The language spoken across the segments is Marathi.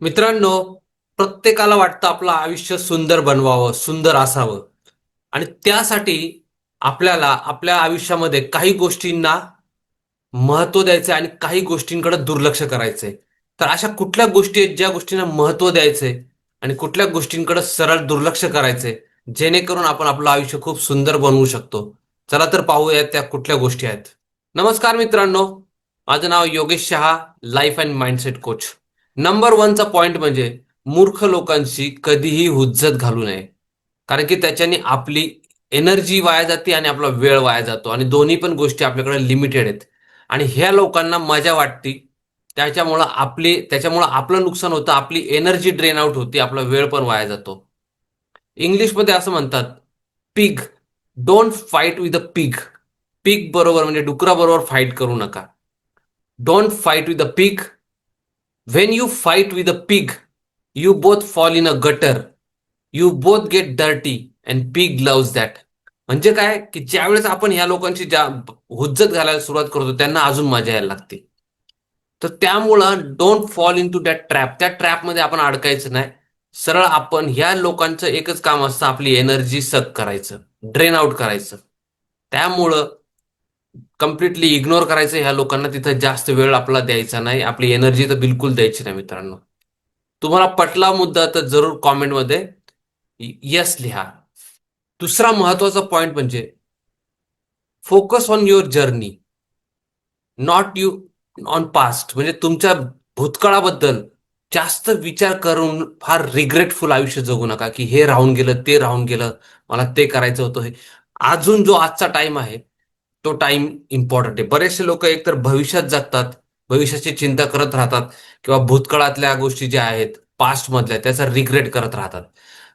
मित्रांनो प्रत्येकाला वाटतं आपलं आयुष्य सुंदर बनवावं सुंदर असावं. आणि त्यासाठी आपल्याला आपल्या आयुष्यामध्ये काही गोष्टींना महत्त्व द्यायचंय आणि काही गोष्टींकडे दुर्लक्ष करायचंय. तर अशा कुठल्या गोष्टी आहेत ज्या गोष्टींना महत्त्व द्यायचंय आणि कुठल्या गोष्टींकडे सरळ दुर्लक्ष करायचंय जेणेकरून आपण आपलं आयुष्य खूप सुंदर बनवू शकतो? चला तर पाहूया त्या कुठल्या गोष्टी आहेत. नमस्कार मित्रांनो माझं नाव Yogesh Shah life and mindset coach number वनचा point म्हणजे मूर्ख लोकांशी कधीही हुज्जत घालू नये. कारण की त्याच्याने आपली एनर्जी वाया जाते आणि आपला वेळ वाया जातो. आणि दोन्ही पण गोष्टी आपल्याकडे लिमिटेड आहेत. आणि ह्या लोकांना मजा वाटते. त्याच्यामुळं आपली त्याच्यामुळं आपलं नुकसान होतं आपली एनर्जी ड्रेन आउट होती आपला वेळ पण वाया जातो. इंग्लिशमध्ये असं म्हणतात pig don't fight with a pig pig बरोबर म्हणजे डुकराबरोबर फाईट करू नका. Don't fight with a pig when you fight with a pig you both fall in a gutter. You both get dirty and pig loves that. म्हणजे काय? की ज्यावेळेस आपण ह्या लोकांची ज्या हुज्जत घालायला सुरुवात करतो त्यांना अजून मजा यायला लागते. तर त्यामुळं don't fall into that trap त्या ट्रॅपमध्ये आपण अडकायचं नाही. सरळ आपण ह्या लोकांचं एकच काम असतं आपली एनर्जी सक करायचं. ड्रेन आउट करायचं. त्यामुळं कम्प्लिटली इग्नोर करायचं ह्या लोकांना तिथं जास्त वेळ आपला द्यायचा नाही. आपली एनर्जी तर बिलकुल द्यायची नाही मित्रांनो. तुम्हाला पटला मुद्दा तर जरूर कॉमेंटमध्ये यस लिहा. दुसरा महत्त्वाचा पॉइंट म्हणजे focus on your journey not you on past म्हणजे तुमच्या भूतकाळाबद्दल जास्त विचार करून फार रिग्रेटफुल आयुष्य जगू नका. की हे राहून गेलं ते राहून गेलं मला ते करायचं होतं. हे अजून जो आजचा टाइम आहे तो टाइम इम्पॉर्टंट आहे. बरेचसे लोक एकतर भविष्यात जगतात भविष्याची चिंता करत राहतात किंवा भूतकाळातल्या गोष्टी ज्या आहेत पास्ट मधल्या त्याचा रिग्रेट करत राहतात.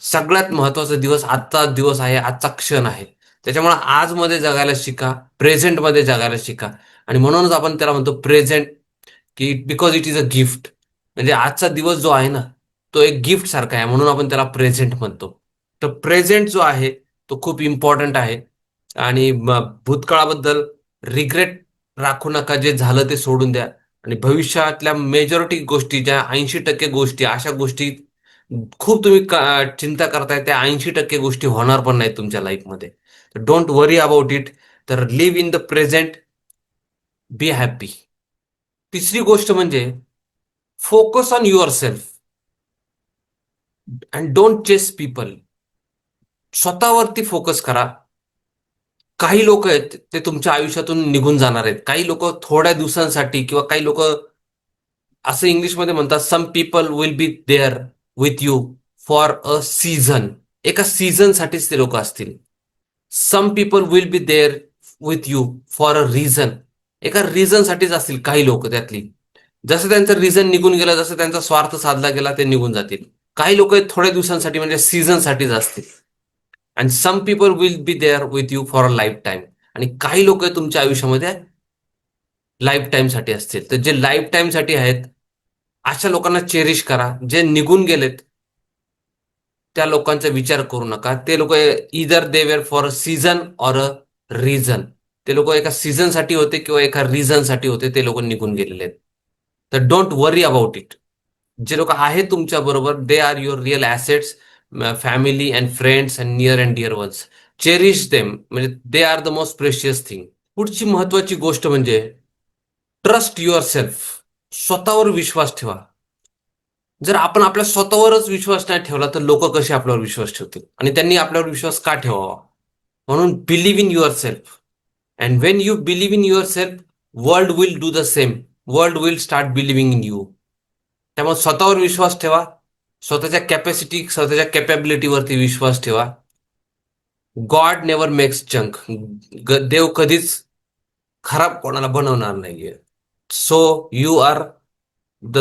सगळ्यात महत्त्वाचा दिवस आजचा दिवस आहे आजचा क्षण आहे. त्याच्यामुळे आजमध्ये जगायला शिका प्रेझेंटमध्ये जगायला शिका. आणि म्हणूनच आपण त्याला म्हणतो प्रेझेंट की because it is a gift म्हणजे आजचा दिवस जो आहे ना तो एक गिफ्ट सारखा आहे. म्हणून आपण त्याला प्रेझेंट म्हणतो. तर प्रेझेंट जो आहे तो खूप इम्पॉर्टंट आहे. आणि भूतकाळाबद्दल रिग्रेट राखू नका जे झालं ते सोडून द्या. आणि भविष्यातल्या मेजॉरिटी गोष्टी ज्या ऐंशी टक्के गोष्टी अशा गोष्टी खूप तुम्ही चिंता करताय त्या ऐंशी टक्के गोष्टी होणार पण नाहीत तुमच्या लाईफमध्ये तर डोंट वरी अबाउट इट तर live in the present be happy तिसरी गोष्ट म्हणजे focus on yourself and don't chase people स्वतःवरती फोकस करा. काही लोक आहेत ते तुमच्या आयुष्यातून निघून जाणार आहेत. काही लोक थोड्या दिवसांसाठी किंवा काही लोक असं इंग्लिशमध्ये म्हणतात some people will be there with you for a season एका सीझनसाठीच ते लोक असतील. Some people will be there with you for a reason एका रिझनसाठीच असतील काही लोक त्यातली. जसं त्यांचं रिझन निघून गेलं जसं त्यांचा स्वार्थ साधला गेला ते निघून जातील. काही लोक थोड्या दिवसांसाठी म्हणजे सीझनसाठीच असतील. And some people will be there with you for a lifetime आणि काही लोक तुमच्या आयुष्यामध्ये लाईफ टाईमसाठी असतील. तर जे लाईफ टाईमसाठी आहेत अशा लोकांना चेरिश करा. जे निघून गेलेत त्या लोकांचा विचार करू नका. ते लोक either they were for a season or a reason ते लोक एका सीझनसाठी होते किंवा एका रिझनसाठी होते ते लोक निघून गेलेले आहेत. तर डोंट वरी अबाउट इट जे लोक आहेत तुमच्या बरोबर they are your real assets family and friends and near and dear ones cherish them म्हणजे they are the most precious thing पुढची महत्वाची गोष्ट म्हणजे ट्रस्ट युअर सेल्फ स्वतःवर विश्वास ठेवा. जर आपण आपल्या स्वतःवरच विश्वास नाही ठेवला तर लोक कसे आपल्यावर विश्वास ठेवतील? आणि त्यांनी आपल्यावर विश्वास का ठेवावा? म्हणून believe in yourself and when you believe in yourself world will do the same world will start believing in you त्यामुळे स्वतःवर विश्वास ठेवा. स्वतःच्या कॅपॅसिटी स्वतःच्या कॅपॅबिलिटीवरती विश्वास ठेवा. गॉड नेवर मेक्स जंक देव कधीच खराब कोणाला बनवणार नाहीये. So you are the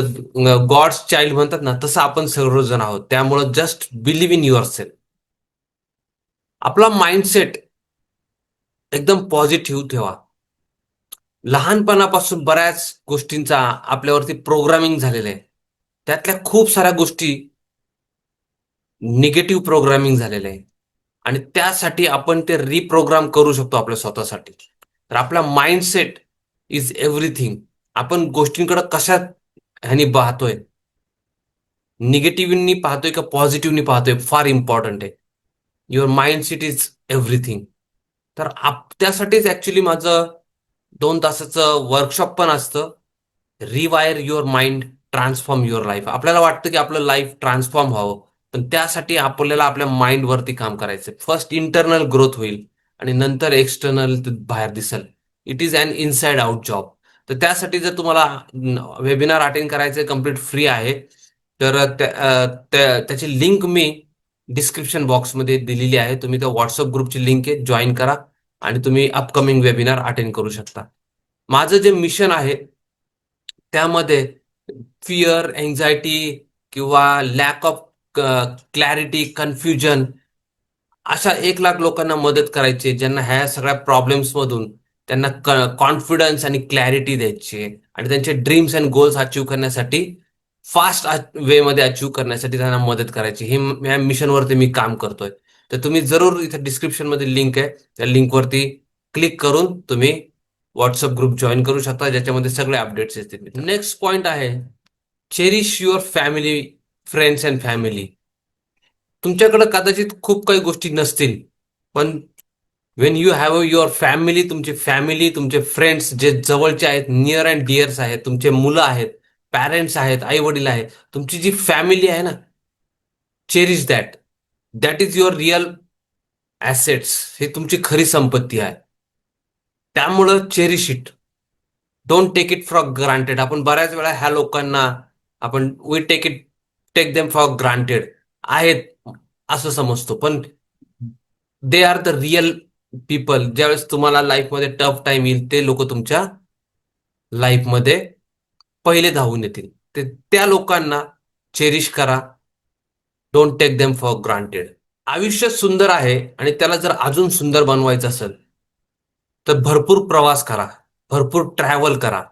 God's child म्हणतात ना तसं आपण सर्वजण आहोत. त्यामुळं just believe in yourself आपला माइंडसेट एकदम पॉझिटिव्ह ठेवा. लहानपणापासून बऱ्याच गोष्टींचा आपल्यावरती प्रोग्रामिंग झालेलं आहे. त्यातल्या खूप साऱ्या गोष्टी निगेटिव्ह प्रोग्रामिंग झालेलं आहे. आणि त्यासाठी आपण ते रिप्रोग्राम करू शकतो आपल्या स्वतःसाठी. तर आपला माइंडसेट इज एव्हरीथिंग आपण गोष्टींकडे कशा ह्यानी पाहतोय? निगेटिव्हनी पाहतोय का पॉझिटिव्हनी पाहतोय? फार इम्पॉर्टंट आहे. युअर माइंडसेट इज एव्हरीथिंग तर आप त्यासाठीच ऍक्च्युली माझं दोन तासाचं वर्कशॉप पण असतं. Rewire your mind transform your life आपल्याला वाटतं की आपलं लाईफ ट्रान्सफॉर्म व्हावं. पण त्यासाठी आपल्याला आपल्या माइंडवरती काम करायचं फर्स्ट इंटरनल ग्रोथ होईल आणि नंतर एक्सटर्नल बाहेर दिसेल. It is an inside out job तर त्यासाठी जर तुम्हाला वेबिनार अटेंड करायचं कंप्लीट फ्री आहे तर त्या- त्याची लिंक मी डिस्क्रिप्शन बॉक्समध्ये दिलेली आहे. तुम्ही त्या व्हॉट्सअप ग्रुपची लिंक आहे जॉईन करा आणि तुम्ही अपकमिंग वेबिनार अटेंड करू शकता. माझं जे मिशन आहे त्यामध्ये फिअर एन्झायटी किंवा लॅक ऑफ क्लॅरिटी कन्फ्युजन अशा एक लाख लोकांना मदत करायची ज्यांना ह्या सगळ्या प्रॉब्लेम्समधून त्यांना कॉन्फिडन्स आणि क्लॅरिटी द्यायची आणि त्यांचे ड्रीम्स अँड गोल्स अचीव्ह करण्यासाठी फास्ट वे मध्ये अचीव्ह करण्यासाठी त्यांना मदत करायची. हे या मिशनवरती मी काम करतोय. तर तुम्ही जरूर इथे डिस्क्रिप्शनमध्ये लिंक आहे. त्या लिंकवरती क्लिक करून तुम्ही व्हॉट्सअप ग्रुप जॉईन करू शकता ज्याच्यामध्ये सगळे अपडेट्स येतील नेक्स्ट पॉइंट आहे cherish your family friends and family तुमच्याकडे कदाचित खूप काही गोष्टी नसतील पण when you have your family तुमची फॅमिली तुमचे फ्रेंड्स जे जवळचे आहेत नियर अँड डिअर्स आहेत तुमचे मुलं आहेत पॅरेंट्स आहेत आई वडील आहेत तुमची जी फॅमिली आहे ना cherish that that is your real assets हे तुमची खरी संपत्ती आहे. त्यामुळं cherish it don't take it for granted आपण बऱ्याच वेळा ह्या लोकांना आपण we take it take them for granted आहेत असं समजतो. पण they are the real people ज्यावेळेस तुम्हाला लाईफमध्ये टफ टाइम येईल ते लोक तुमच्या लाईफमध्ये पहिले धावून येतील. ते त्या लोकांना चेरिश करा. Don't take them for granted आयुष्य सुंदर आहे आणि त्याला जर अजून सुंदर बनवायचं असेल तर भरपूर प्रवास करा. भरपूर ट्रॅव्हल करा.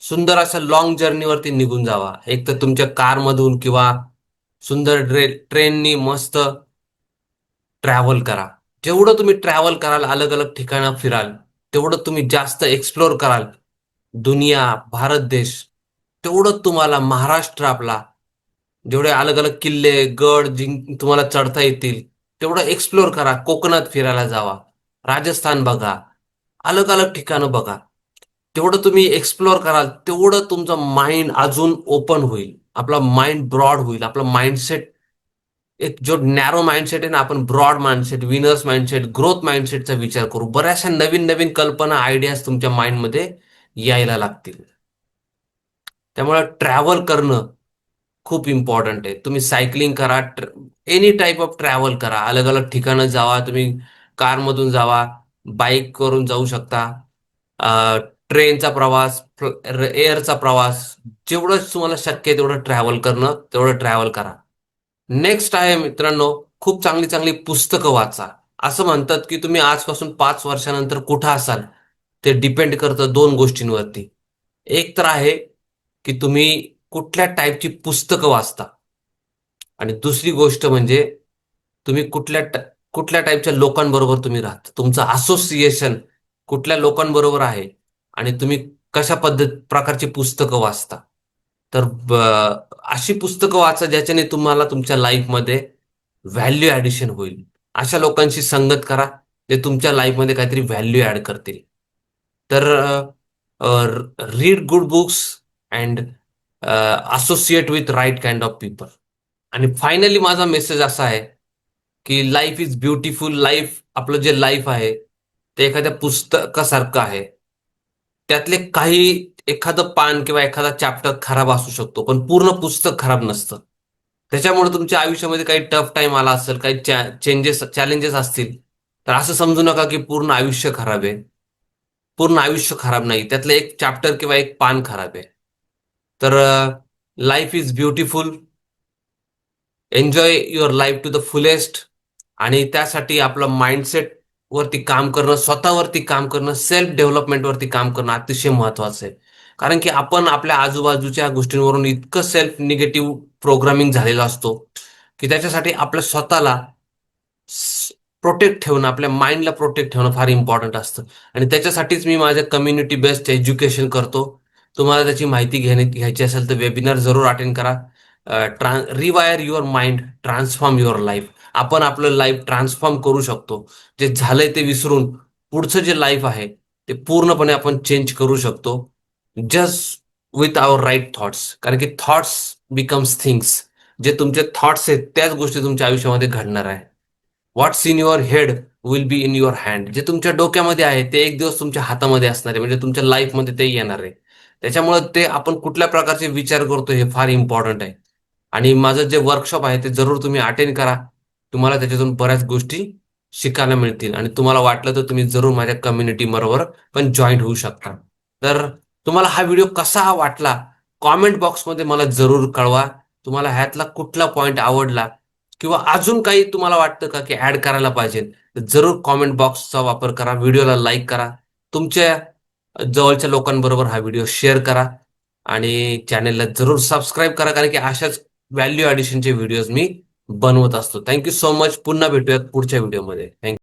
सुंदर अशा लॉंग जर्नीवरती निघून जावा. एक तर तुमच्या कारमधून किंवा सुंदर ट्रे ट्रेननी मस्त ट्रॅव्हल करा. जेवढं तुम्ही ट्रॅव्हल कराल अलग अलग ठिकाणं फिराल तेवढं तुम्ही जास्त एक्सप्लोर कराल. दुनिया भारत देश तेवढं तुम्हाला महाराष्ट्र आपला जेवढे अलग अलग किल्ले गड जिंक तुम्हाला चढता येतील तेवढं एक्सप्लोर करा. कोकणात फिरायला जावा. राजस्थान बघा. अलग अलग ठिकाणं बघा. तेवढं तुम्ही एक्सप्लोअर कराल तेवढं तुमचं माइंड अजून ओपन होईल. आपला माइंड ब्रॉड होईल. आपला माइंडसेट एक जो नॅरो माइंडसेट आहे ना आपण broad mindset winners mindset growth माइंडसेटचा विचार करू. बऱ्याचशा नवीन नवीन कल्पना आयडियाज तुमच्या माइंडमध्ये यायला लागतील. त्यामुळे ट्रॅव्हल करणं खूप इम्पॉर्टंट आहे. तुम्ही सायकलिंग करा एनी टाईप ऑफ ट्रॅव्हल करा. अलग अलग ठिकाणं जावा तुम्ही कारमधून जावा बाईक करून जाऊ शकता. ट्रेनचा प्रवास एअरचा प्रवास जेवढं तुम्हाला शक्य आहे तेवढं ट्रॅव्हल करणं तेवढं ट्रॅव्हल करा. नेक्स्ट आहे मित्रांनो खूप चांगली चांगली पुस्तकं वाचा. असं म्हणतात की तुम्ही आजपासून पाच वर्षानंतर कुठं असाल ते डिपेंड करतं दोन गोष्टींवरती. एक तर आहे की तुम्ही कुठल्या टाईपची पुस्तकं वाचता. आणि दुसरी गोष्ट म्हणजे तुम्ही कुठल्या कुठल्या टाईपच्या लोकांबरोबर तुम्ही राहता. तुमचं असोसिएशन कुठल्या लोकांबरोबर आहे आणि तुम्ही कशा पद्धत प्रकारची पुस्तकं वाचता? तर अशी पुस्तकं वाचा ज्याच्याने तुम्हाला तुमच्या लाईफमध्ये व्हॅल्यू ॲडिशन होईल. अशा लोकांशी संगत करा जे तुमच्या लाईफमध्ये काहीतरी व्हॅल्यू ॲड करतील. तर read good books and associate with right kind of people. आणि फायनली माझा मेसेज असा आहे की लाईफ इज ब्युटिफुल. लाईफ आपलं जे लाईफ आहे ते एखाद्या पुस्तकासारखं आहे. त्यातले काही एखादं पान किंवा एखादा चॅप्टर खराब असू शकतो पण पूर्ण पुस्तक खराब नसतं. त्याच्यामुळे तुमच्या आयुष्यामध्ये काही टफ टाइम आला असेल काही चेंजेस चॅलेंजेस असतील तर असं समजू नका की पूर्ण आयुष्य खराब आहे. पूर्ण आयुष्य खराब नाही. त्यातलं एक चॅप्टर किंवा एक पान खराब आहे. तर life is beautiful enjoy your life to the fullest आणि त्यासाठी आपलं माइंडसेट वरती काम करणं स्वतःवरती काम करणं सेल्फ डेव्हलपमेंट वरती काम करणं अतिशय महत्वाचं आहे. कारण की आपण आपल्या आजूबाजूच्या गोष्टींवरून इतकं सेल्फ निगेटिव्ह प्रोग्रामिंग झालेला असतो की त्याच्यासाठी आपल्या स्वतःला प्रोटेक्ट ठेवणं आपल्या माइंडला प्रोटेक्ट ठेवणं फार इम्पॉर्टंट असतं. आणि त्याच्यासाठीच मी माझ्या कम्युनिटी बेस्ड एज्युकेशन करतो. तुम्हाला त्याची माहिती घेणे घ्यायची असेल तर वेबिनार जरूर अटेंड करा. ट्रान rewire your mind transform your life आपण आपलं लाईफ ट्रान्सफॉर्म करू शकतो. जे झालंय ते विसरून पुढचं जे लाईफ आहे ते पूर्णपणे आपण चेंज करू शकतो. Just with our right thoughts कारण की थॉट्स बिकम्स थिंग्स जे तुमचे थॉट्स आहेत त्याच गोष्टी तुमच्या आयुष्यामध्ये घडणार आहे. What's in your head will be in your hand जे तुमच्या डोक्यामध्ये आहे ते एक दिवस तुमच्या हातामध्ये असणार आहे. म्हणजे तुमच्या लाईफमध्ये ते येणार आहे. त्याच्यामुळे ते आपण कुठल्या प्रकारचे विचार करतो हे फार इम्पॉर्टंट आहे. आणि माझं जे वर्कशॉप आहे ते जरूर तुम्ही अटेंड करा. तुम्हाला त्याच्यातून बऱ्याच गोष्टी शिकायला मिळतील आणि तुम्हाला वाटलं तर तुम्ही जरूर माझ्या कम्युनिटी बरोबर पण जॉईन होऊ शकता. तर तुम्हाला हा व्हिडिओ कसा वाटला? कॉमेंट बॉक्समध्ये मला जरूर कळवा. तुम्हाला ह्यातला कुठला पॉईंट आवडला? किंवा अजून काही तुम्हाला वाटतं का की ऍड करायला पाहिजे? तर जरूर कॉमेंट बॉक्सचा वापर करा. व्हिडिओला लाईक करा. तुमच्या जवळच्या लोकांबरोबर हा व्हिडिओ शेअर करा. आणि चॅनेलला जरूर सबस्क्राईब करा. कारण की अशाच व्हॅल्यू ॲडिशनचे व्हिडिओज मी बनवत असतो. थँक्यू सो मच पुन्हा भेटूयात पुढच्या व्हिडिओमध्ये थँक्यू